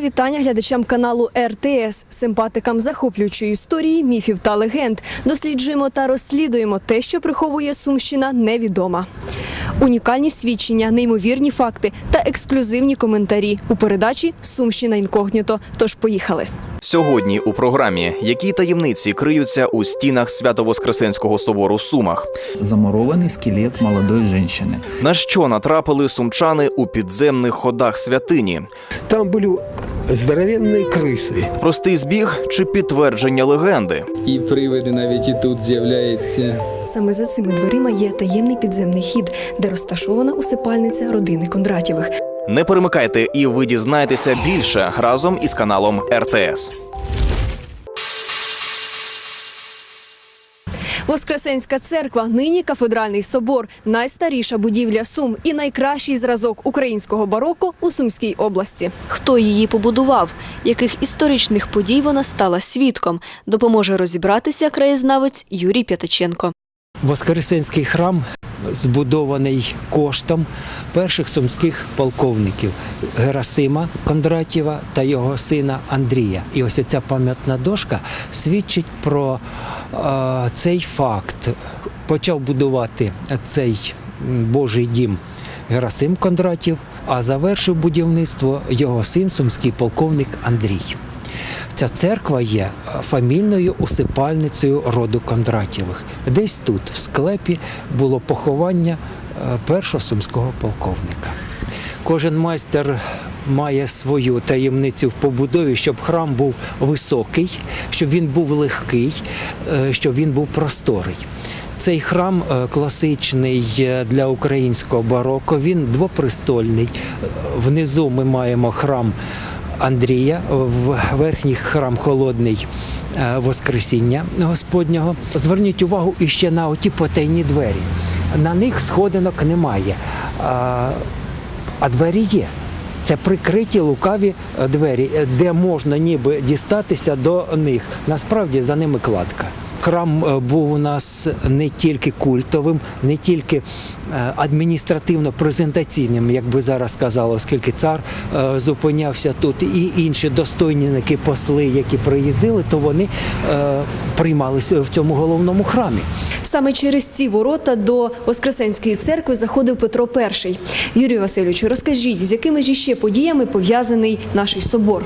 Вітання глядачам каналу РТС, симпатикам захоплюючої історії, міфів та легенд. Досліджуємо та розслідуємо те, що приховує Сумщина, невідома. Унікальні свідчення, неймовірні факти та ексклюзивні коментарі у передачі Сумщина інкогніто. Тож поїхали. Сьогодні у програмі які таємниці криються у стінах Свято-Воскресенського собору в Сумах. замурованный скелет молодой женщины. На що натрапили сумчани у підземних ходах святині? Там были здоровенные крысы. Простий збіг чи підтвердження легенди? І привиди навіть і тут з'являються. Саме за цими дверима є таємний підземний хід, де розташована усипальниця родини Кондратєвих. Не перемикайте, і ви дізнаєтеся більше разом із каналом РТС. Воскресенська церква, нині кафедральний собор, найстаріша будівля Сум і найкращий зразок українського бароко у Сумській області. Хто її побудував? Яких історичних подій вона стала свідком? Допоможе розібратися краєзнавець Юрій П'ятиченко. Воскресенський храм збудований коштом перших сумських полковників Герасима Кондратєва та його сина Андрія. І ось ця пам'ятна дошка свідчить про е, цей факт. Почав будувати цей Божий дім Герасим Кондратів, а завершив будівництво його син, сумський полковник Андрій. Ця церква є фамільною усипальницею роду Кондратєвих. Десь тут, в склепі, було поховання е, першого сумського полковника. Кожен майстер має свою таємницю в побудові, щоб храм був високий, щоб він був легкий, е, щоб він був просторий. Цей храм е, класичний для українського бароко. Він двопрестольний. Внизу ми маємо храм Андрія, в верхній храм холодний е, Воскресіння Господнього. Зверніть увагу іще на оті потайні двері. На них сходинок немає, а, двері є. Це прикриті лукаві е, двері, е, де можна ніби дістатися до них. Насправді за ними кладка. Храм е, був у нас не тільки культовим, не тільки е, адміністративно-презентаційним, як би зараз сказали, оскільки цар е, зупинявся тут, і інші достойники, посли, які приїздили, то вони приймалися в цьому головному храмі. Саме через ці ворота до Воскресенської церкви заходив Петро І. Юрію Васильовичу, розкажіть, з якими ж іще подіями пов'язаний наш собор?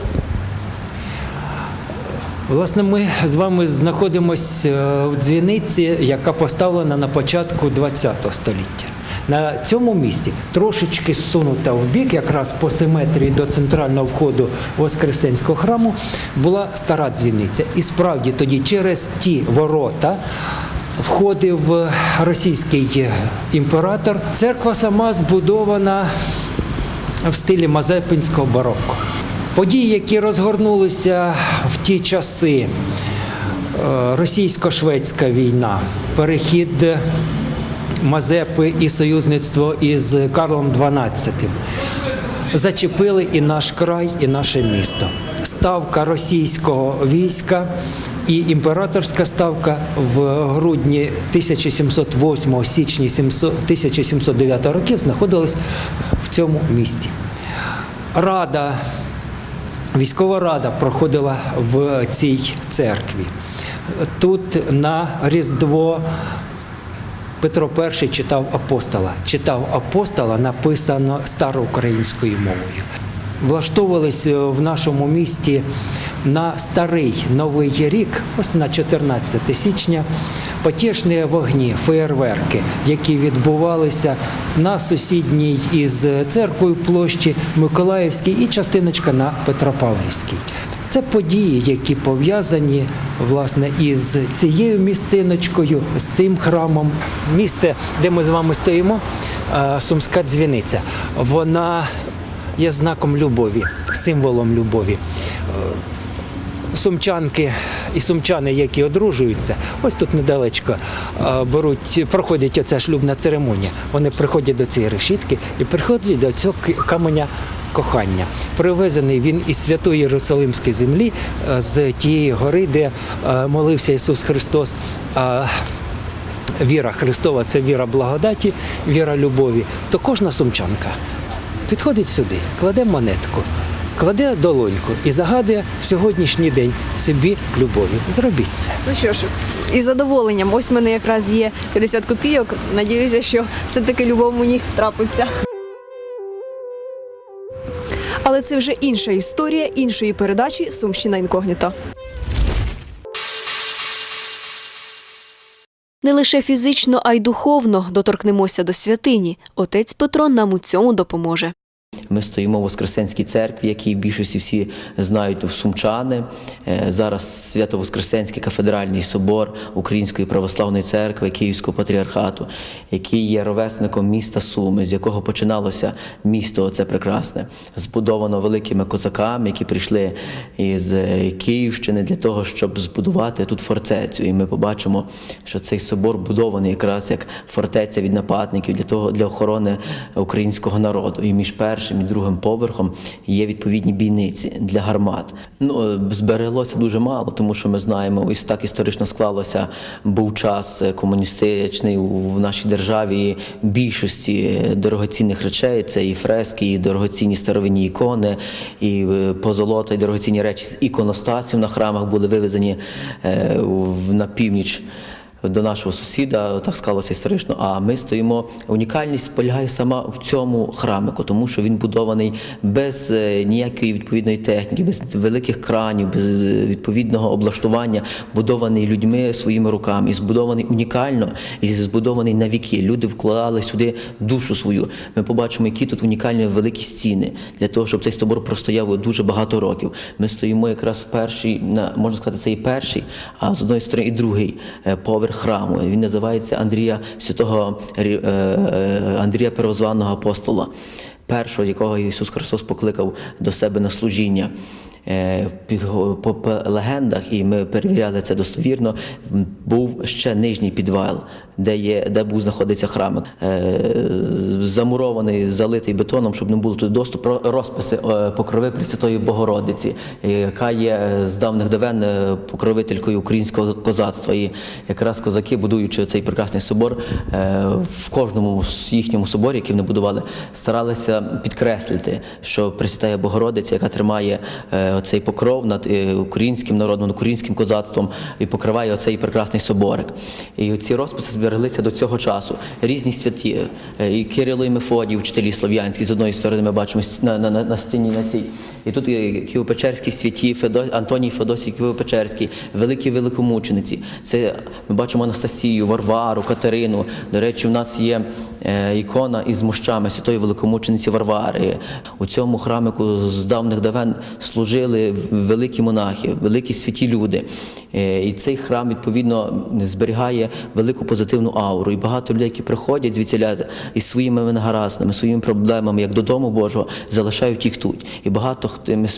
Власне, ми з вами знаходимося в дзвіниці, яка поставлена на початку ХХ століття. На цьому місці трошечки зсунута в бік, якраз по симетрії до центрального входу Воскресенського храму, була стара дзвіниця. І справді тоді через ті ворота входив російський імператор. Церква сама збудована в стилі мазепинського барокко. Події, які розгорнулися в ті часи, е, російсько-шведська війна, перехід Мазепи і союзництво із Карлом XII, зачепили і наш край, і наше місто. Ставка російського війська і імператорська ставка в грудні 1708 січні 1709 років знаходились в цьому місті. Рада Військова рада проходила в цій церкві. Тут на Різдво Петро І читав апостола. Читав апостола, написано староукраїнською мовою. Влаштовувались в нашому місті на старий новий рік, ось на 14 січня, потішні вогні, феєрверки, які відбувалися на сусідній із церквою площі Миколаївській і частиночка на Петропавлівській. Це події, які пов'язані власне із цією місциночкою, з цим храмом. Місце, де ми з вами стоїмо, сумська дзвіниця. Вона є знаком любові, символом любові. Сумчанки і сумчани, які одружуються, ось тут недалечко е, беруть, проходять оця шлюбна церемонія. Вони приходять до цієї решітки і приходять до цього каменя кохання. Привезений він із святої Єрусалимської землі, е, з тієї гори, де е, молився Ісус Христос. Віра Христова це віра благодаті, віра любові. То кожна сумчанка підходить сюди, кладе монетку кладе долоньку і загадує в сьогоднішній день собі любові. Зробіть це. Ну що ж, із задоволенням. Ось в мене якраз є 50 копійок. Надіюся, що все-таки любов мені трапиться. Але це вже інша історія іншої передачі Сумщина інкогніто. Не лише фізично, а й духовно доторкнемося до святині. Отець Петро нам у цьому допоможе. Ми стоїмо в Воскресенській церкві, які в більшості всі знають в Сумчани. Е, Зараз Свято-Воскресенський кафедральний собор Української православної церкви Київського патріархату, який є ровесником міста Суми, з якого починалося місто це прекрасне, збудовано великими козаками, які прийшли із е, Київщини для того, щоб збудувати тут фортецю. І ми побачимо, що цей собор будований якраз як фортеця від нападників для того для охорони українського народу. І між першим і другим поверхом є відповідні бійниці для гармат. Ну е, збереглося дуже мало, тому що ми знаємо, ось так історично склалося. Був час е, комуністичний в нашій державі. Більшості е, дорогоцінних речей це і фрески, і дорогоцінні старовинні ікони, і позолота, і дорогоцінні речі з іконостасів на храмах були вивезені на північ до нашого сусіда, так склалося історично. А ми стоїмо. Унікальність полягає сама в цьому храмику, тому що він будований без е, ніякої відповідної техніки, без великих кранів, без е, відповідного облаштування, будований людьми своїми руками, і збудований унікально, і збудований на віки. Люди вкладали сюди душу свою. Ми побачимо, які тут унікальні великі стіни для того, щоб цей собор простояв дуже багато років. Ми стоїмо якраз в перший, на можна сказати, це і перший, а з одної сторони і другий е, поверх храму. Він називається Андрія Святого е, е, Андрія Первозваного апостола, першого, якого Ісус Христос покликав до себе на служіння. Е, По легендах, і ми перевіряли це достовірно, був ще нижній підвал, де, є, де був знаходиться храм, е, замурований, залитий бетоном, щоб не було туди доступу. Розписи е, покрови Пресвятої Богородиці, яка є з давних давен покровителькою українського козацтва. І якраз козаки, будуючи цей прекрасний собор, в кожному їхньому соборі, який вони будували, старалися підкреслити, що Пресвятая Богородиця, яка тримає цей покров над е, українським народом, над українським козацтвом і покриває оцей прекрасний соборик. І ці розписи збереглися до цього часу. Різні святі, е, і Кирило і Мефодій, вчителі слов'янські, з одної сторони ми бачимо на, на, на, на стіні на цій. І тут є Києво-Печерські святі, Федо, Антоній Федосій Києво-Печерський, великі великомучениці. Це ми бачимо Анастасію, Варвару, Катерину. До речі, у нас є е, ікона із мощами святої великомучениці Варвари. У цьому храмику з давних давен служили великі монахи, великі святі люди. Е, І цей храм відповідно зберігає велику позитивну ауру. І багато людей, які приходять звідсіля із своїми негаразними, своїми проблемами, як додому Божого, залишають їх тут. І багато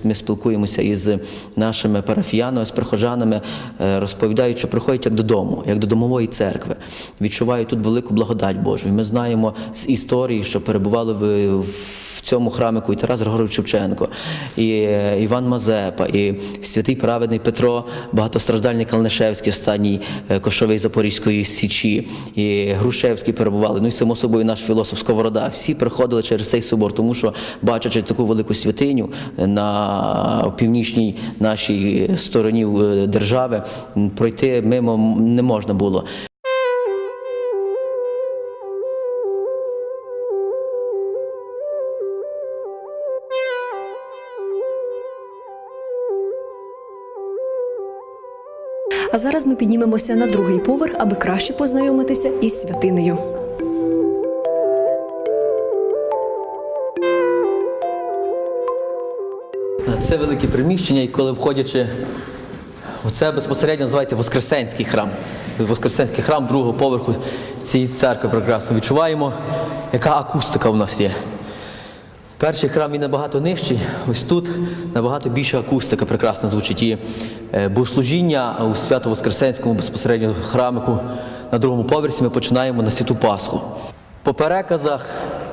ми спілкуємося із нашими парафіянами, з прихожанами, е, розповідають, що приходять як додому, як до домової церкви. Відчувають тут велику благодать Божу. І ми знаємо з історії, що перебували в. в цьому храмику і Тарас Григорович Шевченко, і е, Іван Мазепа, і святий праведний Петро, багатостраждальний Калнишевський, останній е, кошовий Запорізької Січі, і Грушевський перебували. Ну і само собою наш філософ Сковорода. Всі приходили через цей собор, тому що бачачи таку велику святиню на північній нашій стороні е, держави, пройти мимо не можна було. А зараз ми піднімемося на другий поверх, аби краще познайомитися із святинею. Це велике приміщення, і коли входячи Оце безпосередньо називається Воскресенський храм. Воскресенський храм другого поверху цієї церкви прекрасно відчуваємо, яка акустика у нас є. Перший храм він набагато нижчий, ось тут набагато більша акустика прекрасно звучить. І е, богослужіння у Свято-Воскресенському безпосередньо храмику на другому поверсі ми починаємо на святу Пасху. По переказах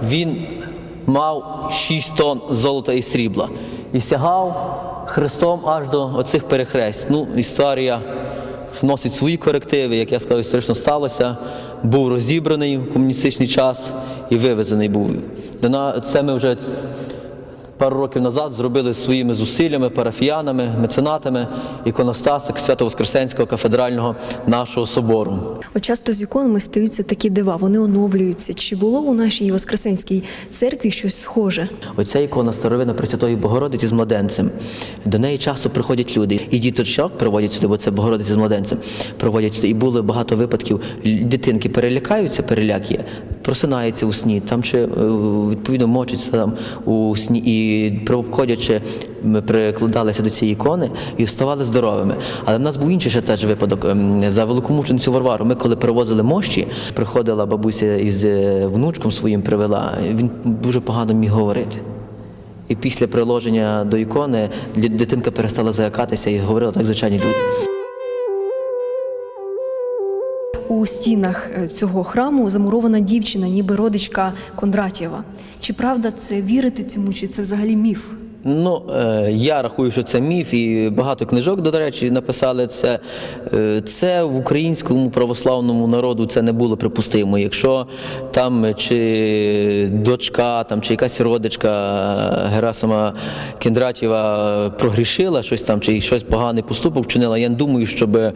він мав 6 тонн золота і срібла і сягав Христом аж до оцих перехресть. Ну, історія вносить свої корективи, як я сказав, історично сталося. Був розібраний в комуністичний час і вивезений був. На- Це ми вже пару років назад зробили своїми зусиллями, парафіянами, меценатами іконостасик Свято-Воскресенського кафедрального нашого собору. От часто з іконами стаються такі дива, вони оновлюються. Чи було у нашій Воскресенській церкві щось схоже? Оця ікона старовина Пресвятої Богородиці з младенцем. До неї часто приходять люди. І діточок приводять сюди, бо це Богородиця з младенцем. Приводять сюди. І було багато випадків. Дитинки перелякаються, переляк є, просинаються у сні, там чи е, відповідно мочаться там у сні і проходячи. Ми прикладалися до цієї ікони і вставали здоровими. Але в нас був інший ще теж випадок Ем, за великомученицю Варвару. Ми коли перевозили мощі, приходила бабуся із е, внучком своїм привела. Він дуже погано міг говорити. І після приложення до ікони дитинка перестала заякатися і говорила так звичайні люди. У стінах е, цього храму замурована дівчина, ніби родичка Кондратєва. Чи правда це вірити цьому, чи це взагалі міф? Ну, е, я рахую, що це міф, і багато книжок, до речі, написали це. Е, Це в українському православному народу це не було припустимо. Якщо там чи дочка, там, чи якась родичка Герасима Кіндратєва прогрішила щось там, чи щось поганий поступок вчинила, я не думаю, щоб е,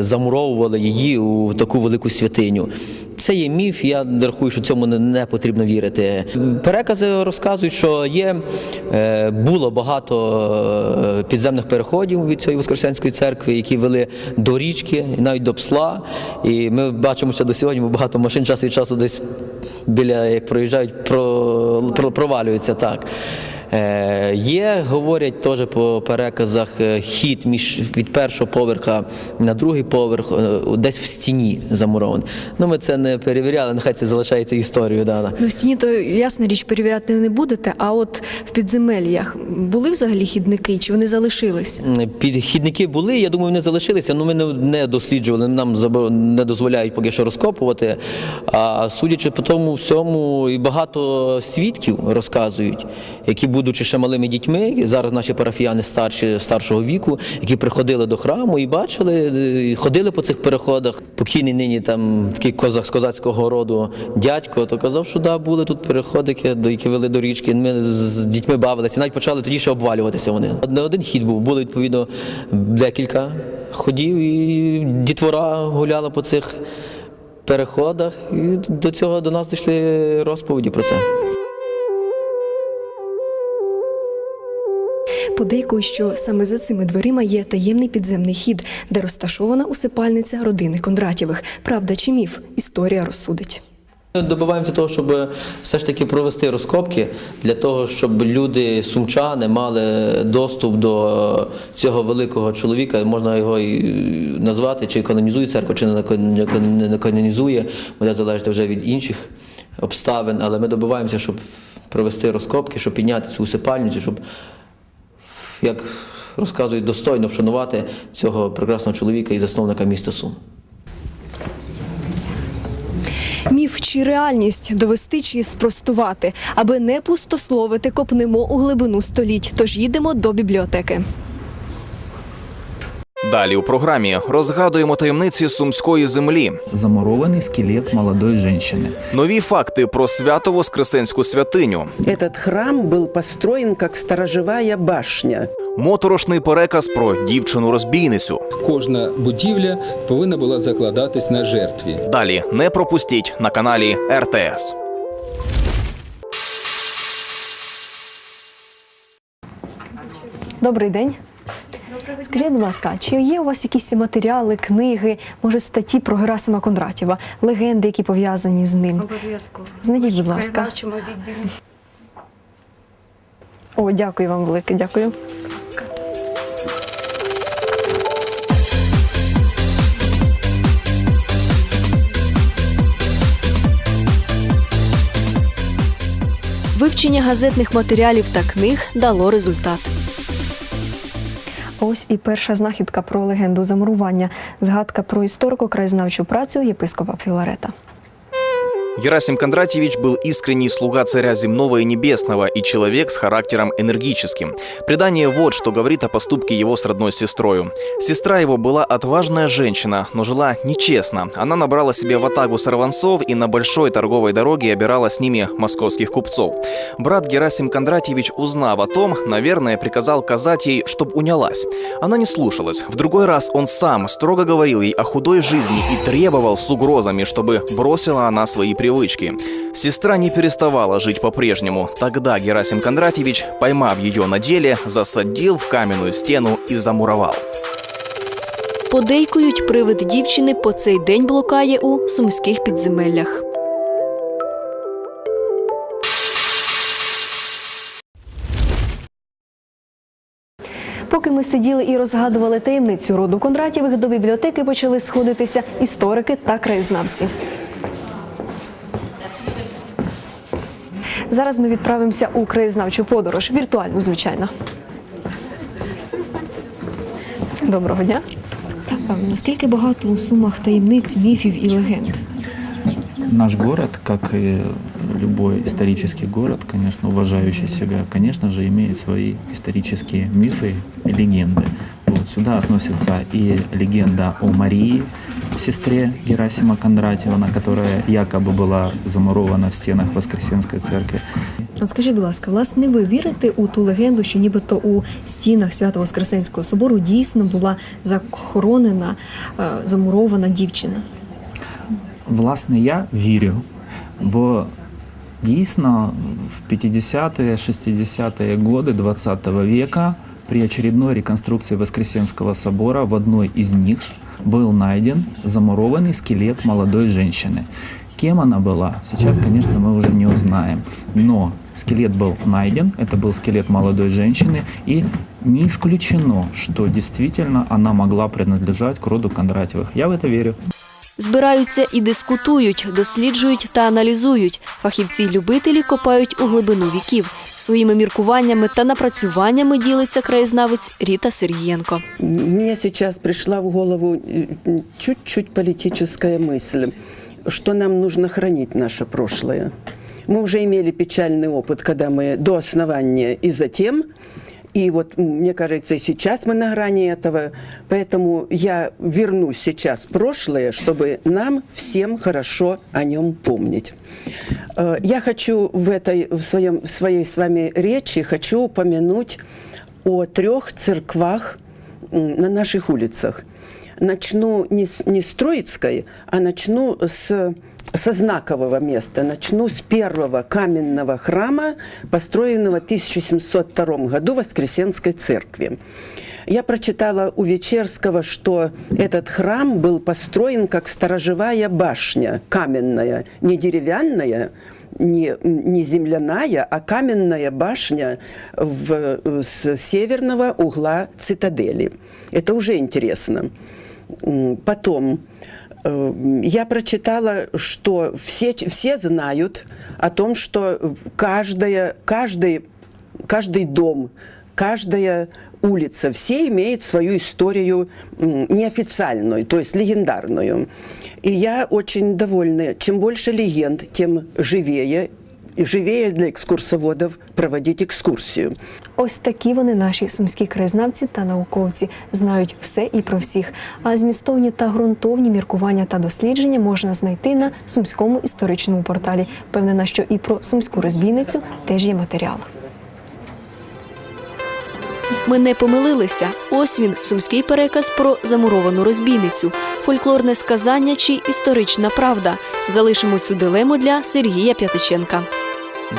замуровували її у таку велику святиню. Це є міф, я рахую, що цьому не, потрібно вірити. Перекази розказують, що є, е, було багато е, підземних переходів від цієї Воскресенської церкви, які вели до річки, навіть до псла. І ми бачимо, що до сьогодні багато машин час від часу десь біля, як проїжджають, про, про, провалюються так. Е, Є, говорять теж по переказах, е, хід між від першого поверха на другий поверх, е, десь в стіні замурований. Ну, ми це не перевіряли, нехай це залишається історією. Да, да. Ну, в стіні то ясна річ перевіряти не будете. А от в підземеллях були взагалі хідники, чи вони залишилися? Підхідники були, я думаю, вони залишилися, але ми не, не досліджували, нам не дозволяють поки що розкопувати. А судячи по тому всьому, і багато свідків розказують, які, будучи ще малими дітьми, зараз наші парафіяни старші, старшого віку, які приходили до храму і бачили, е, і ходили по цих переходах. Покійний нині там такий козак з козацького роду дядько, то казав, що да, були тут переходики, до- які вели до річки. Ми з дітьми бавилися, навіть почали тоді ще обвалюватися вони. Не один хід був, було відповідно декілька ходів, і дітвора гуляла по цих переходах. І до цього до нас дійшли розповіді про це. Подейкують, що саме за цими дверима є таємний підземний хід, де розташована усипальниця родини Кондратєвих. Правда чи міф? Історія розсудить. Ми добиваємося того, щоб все ж таки провести розкопки для того, щоб люди сумчани мали доступ до цього великого чоловіка. Можна його і назвати, чи канонізує церква, чи не канонізує. Буде залежати вже від інших обставин. Але ми добиваємося, щоб провести розкопки, щоб підняти цю усипальницю, щоб як розказують, достойно вшанувати цього прекрасного чоловіка і засновника міста Сум. Міф чи реальність довести чи спростувати, аби не пустословити, копнемо у глибину століть. Тож їдемо до бібліотеки. Далі у програмі розгадуємо таємниці сумської землі, Замурованный скелет молодой женщины. нові факти про свято Воскресенську святиню, Этот храм был построен как сторожевая башня. моторошний переказ про дівчину-розбійницю. Кожна будівля повинна була закладатись на жертві. Далі не пропустіть на каналі РТС. Добрий день. Скажіть, будь ласка, чи є у вас якісь матеріали, книги, може статті про Герасима Кондратєва, легенди, які пов'язані з ним? Обов'язково. Знайдіть, будь ласка. О, дякую вам велике, дякую. Вивчення газетних матеріалів та книг дало результат. Ось і перша знахідка про легенду замурування. Згадка про історико-краєзнавчу працю єпископа Філарета. Герасим Кондратьевич был искренний слуга царя земного и небесного и человек с характером энергическим. Предание вот что говорит о поступке его с родной сестрою. Сестра его была отважная женщина, но жила нечестно. Она набрала себе ватагу сорванцов и на большой торговой дороге обирала с ними московских купцов. Брат Герасим Кондратьевич, узнав о том, наверное, приказал казать ей, чтоб унялась. Она не слушалась. В другой раз он сам строго говорил ей о худой жизни и требовал с угрозами, чтобы бросила она свои привычки. Сестра не переставала жить по-прежнему. Тогда Герасим Кондратьевич, поймав ее на деле, засадил в каменную стену и замуровал. Подейкують, привид дівчини по цей день блукає у сумських підземеллях. Поки ми сиділи і розгадували таємницю роду Кондратєвих, до бібліотеки почали сходитися історики та краєзнавці. Зараз ми відправимося у краєзнавчу подорож, віртуальну, звичайно. Доброго дня. Наскільки багато у сумах таємниць, міфів і легенд? Наш город, как и любой исторический город, конечно, уважающий себя, конечно же, имеет свои исторические мифы и легенды. Вот сюда относится и легенда о Марии, сестре Герасима Кондратьевна, которая якобы была замурована в стенах Воскресенской церкви. От скажіть, будь ласка, власне, ви вірите у ту легенду, що нібито у стінах Свято-Воскресенського собору дійсно була захоронена, е, замурована дівчина? Власне, я вірю, бо дійсно в 50-е, 60-е годы 20 века при очередной реконструкции Воскресенского собора в одной из них был найден замурованный скелет молодой женщины. Кем она была, сейчас, конечно, мы уже не узнаем. Но скелет был найден, это был скелет молодой женщины, и не исключено, что действительно она могла принадлежать к роду Кондратьевых. Я в это верю. Збираються і дискутують, досліджують та аналізують. Фахівці-любителі копають у глибину віків. Своїми міркуваннями та напрацюваннями ділиться краєзнавець Ріта Сергієнко. Мне сейчас пришла в голову э, чуть-чуть политическая мысль, что нам нужно хранить наше прошлое. Мы уже имели печальный опыт, когда мы до основания и затем. И вот, м, мне кажется, и сейчас мы на грани этого. Поэтому я вернусь сейчас в прошлое, чтобы нам всем хорошо о нем помнить. Э, Я хочу в этой в своем, в своей с вами речи хочу упомянуть о трех церквах м, на наших улицах. Начну не с, не с Троицкой, а начну с, со знакового места. Начну с первого каменного храма, построенного в 1702 году в Воскресенской церкви. Я прочитала у Вечерского, что этот храм был построен как сторожевая башня, каменная, не деревянная, не, не земляная, а каменная башня в, с северного угла цитадели. Это уже интересно. Потом я прочитала, что все, все знают о том, что каждая, каждый, каждый дом, каждая улица, все имеют свою историю неофициальную, то есть легендарную. И я очень довольна. Чем больше легенд, тем живее и живее для экскурсоводов проводить экскурсию. Ось такі вони наші сумські краєзнавці та науковці знають все і про всіх. А змістовні та ґрунтовні міркування та дослідження можна знайти на сумському історичному порталі. Певнена, що і про сумську розбійницю теж є матеріал. Ми не помилилися. Ось він сумський переказ про замуровану розбійницю, фольклорне сказання чи історична правда. Залишимо цю дилему для Сергія П'ятиченка.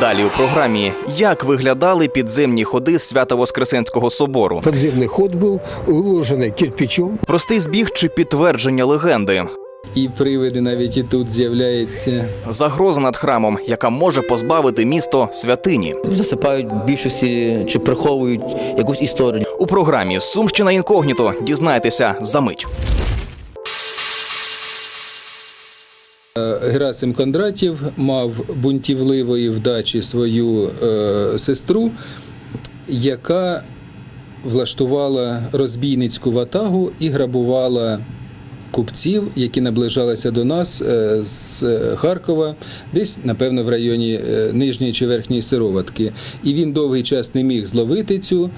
Далі у програмі як виглядали підземні ходи Свято-Воскресенського собору. Подземный ход был, выложенный кирпичом. Простий збіг чи підтвердження легенди. І привиди навіть і тут з'являються. Загроза над храмом, яка може позбавити місто святині. Засипають в більшості чи приховують якусь історію. У програмі Сумщина інкогніто дізнайтеся за мить. Герасим Кондратів мав бунтівливої вдачі свою е, сестру, яка влаштувала розбійницьку ватагу і грабувала купців, які наближалися до нас е, з Харкова, десь, напевно, в районі е, нижньої чи верхньої сироватки. І він довгий час не міг зловити цю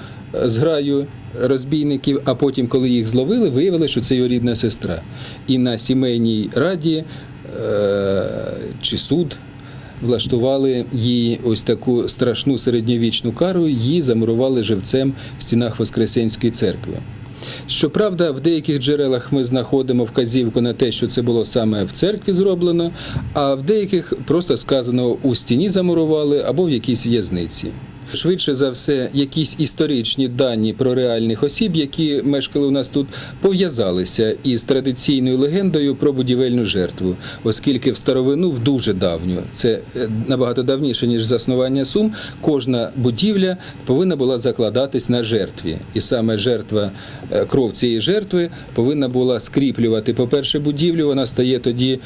зграю розбійників, а потім, коли їх зловили, виявили, що це його рідна сестра. І на сімейній раді чи суд влаштували їй ось таку страшну середньовічну кару, її замурували живцем в стінах Воскресенської церкви. Щоправда, в деяких джерелах ми знаходимо вказівку на те, що це було саме в церкві зроблено, а в деяких просто сказано у стіні замурували або в якійсь в'язниці. Швидше за все, якісь історичні дані про реальних осіб, які мешкали у нас тут, пов'язалися із традиційною легендою про будівельну жертву, оскільки в старовину, в дуже давню, це е, набагато давніше ніж заснування сум, кожна будівля повинна була закладатись на жертві, і саме жертва, е, кров цієї жертви повинна була скріплювати, по-перше, будівлю, вона стає тоді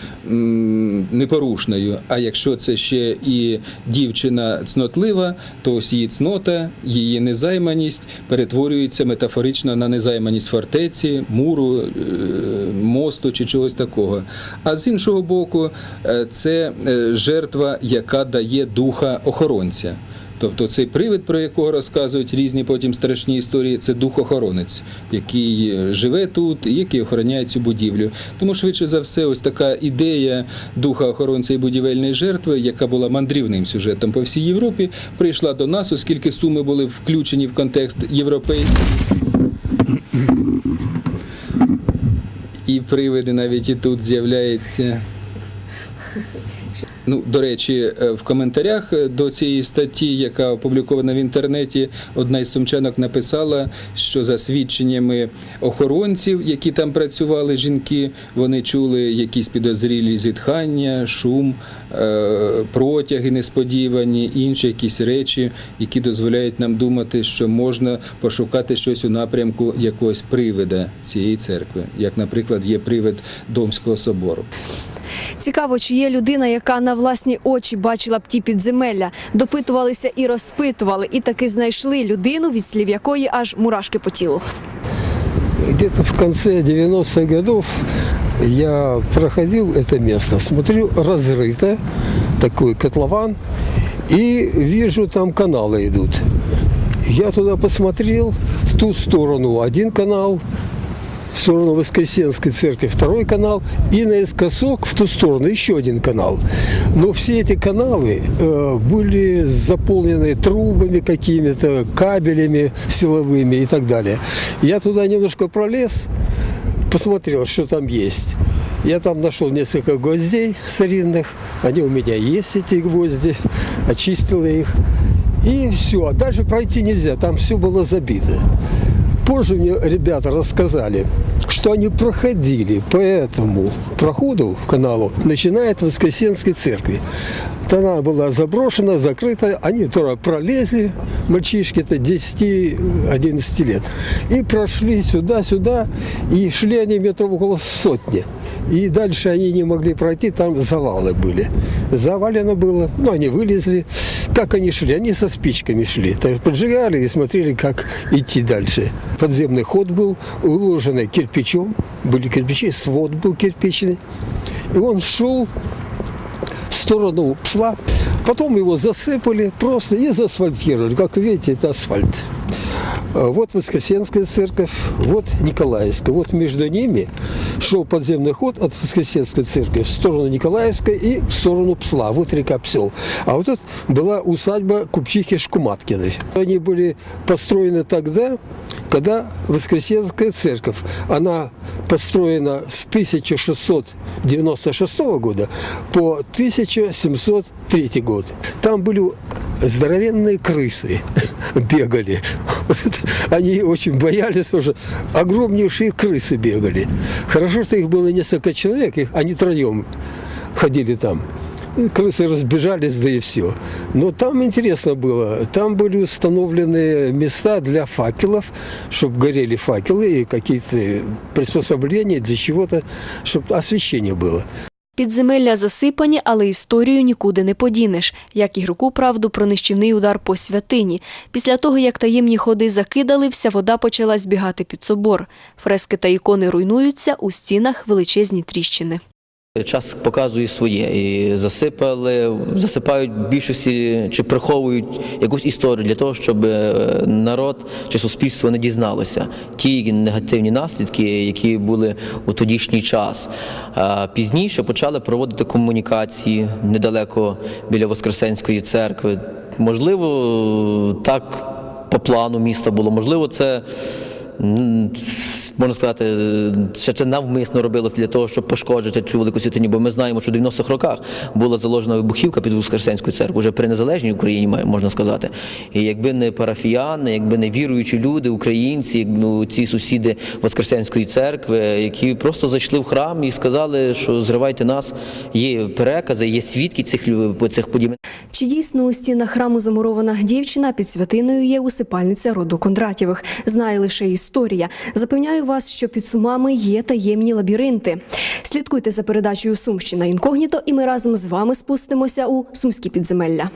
непорушною. А якщо це ще і дівчина цнотлива, то її цнота, її незайманість перетворюється метафорично на незайманість фортеці, муру, е, мосту чи чогось такого. А з іншого боку, е, це е, жертва, яка дає духа охоронця. Тобто цей привид, про якого розказують різні потім страшні історії, це дух-охоронець, який е, живе тут і який охороняє цю будівлю. Тому швидше за все, ось така ідея духа охоронця і будівельної жертви, яка була мандрівним сюжетом по всій Європі, прийшла до нас, оскільки суми були включені в контекст європейський. І привиди навіть і тут з'являються. Ну, до речі, е, в коментарях е, до цієї статті, яка опублікована в інтернеті, одна із сумчанок написала, що за свідченнями охоронців, які там працювали, жінки, вони чули якісь підозрілі зітхання, шум, е, протяги несподівані, інші якісь речі, які дозволяють нам думати, що можна пошукати щось у напрямку якогось привида цієї церкви, як, наприклад, є привид Домського собору. Цікаво, чи є людина, яка на власні очі бачила б ті підземелля, допитувалися і розпитували, і таки знайшли людину, від слів якої аж мурашки по тілу. Где-то в конце 90-х годов я проходил это место, смотрю, разрыто, такой котлован, и вижу, там каналы идут. Я туда посмотрел, в ту сторону один канал, в сторону Воскресенской церкви второй канал, и наискосок в ту сторону еще один канал. Но все эти каналы э, были заполнены трубами какими-то, кабелями силовыми и так далее. Я туда немножко пролез, посмотрел, что там есть. Я там нашел несколько гвоздей старинных. Они у меня есть, эти гвозди. Очистил их. И все. А дальше пройти нельзя. Там все было забито. Позже мне ребята рассказали, что они проходили по этому проходу, каналу, начиная от Воскресенской церкви. Она была заброшена, закрыта. Они туда пролезли, мальчишки-то 10-11 лет. И прошли сюда-сюда, и шли они метров около сотни. И дальше они не могли пройти, там завалы были. Завалено было, ну, они вылезли. Как они шли? Они со спичками шли. Так поджигали и смотрели, как идти дальше. Подземный ход был, уложенный кирпичом. Были кирпичи, свод был кирпичный. И он шел в сторону псла. Потом его засыпали просто и заасфальтировали. Как видите, это асфальт. А Вот Воскресенская церковь, вот Николаевская. Вот между ними шел подземный ход от Воскресенской церкви в сторону Николаевской и в сторону Псла. Вот река Псел. А вот тут была усадьба купчихи Шкуматкиной. Они были построены тогда, когда Воскресенская церковь, она построена с 1696 года по 1703 год. Там были здоровенные крысы бегали. Они очень боялись уже. Огромнейшие крысы бегали. Хорошо, что их было несколько человек, их, они троем ходили там. И крысы разбежались, да и все. Но там интересно было. Там были установлены места для факелов, чтобы горели факелы и какие-то приспособления для чего-то, чтобы освещение было. Підземелля засипані, але історію нікуди не подінеш. Як і гірку правду про нищівний удар по святині. Після того, як таємні ходи закидали, вся вода почала збігати під собор. Фрески та ікони руйнуються, у стінах величезні тріщини. Час показує своє і засипали, засипають більшості чи приховують якусь історію для того, щоб е, народ чи суспільство не дізналося ті негативні наслідки, які були у тодішній час. Пізніше почали проводити комунікації недалеко біля Воскресенської церкви. Можливо, так по плану міста було, можливо, це. Можна сказати, що це навмисно робилося для того, щоб пошкоджити цю велику святиню, бо ми знаємо, що в 90-х роках була заложена вибухівка під Воскресенською церквою, вже при незалежній Україні, можна сказати. І якби не парафіяни, якби не віруючі люди, українці, ну, ці сусіди Воскресенської церкви, які просто зайшли в храм і сказали, що зривайте нас, є перекази, є свідки цих, цих подій. Чи дійсно у стінах храму замурована дівчина під святиною є усипальниця роду Кондратєвих? Знає лише історія. Запевняю вас, що під сумами є таємні лабіринти. Слідкуйте за передачею Сумщина інкогніто, і ми разом з вами спустимося у сумські підземелля.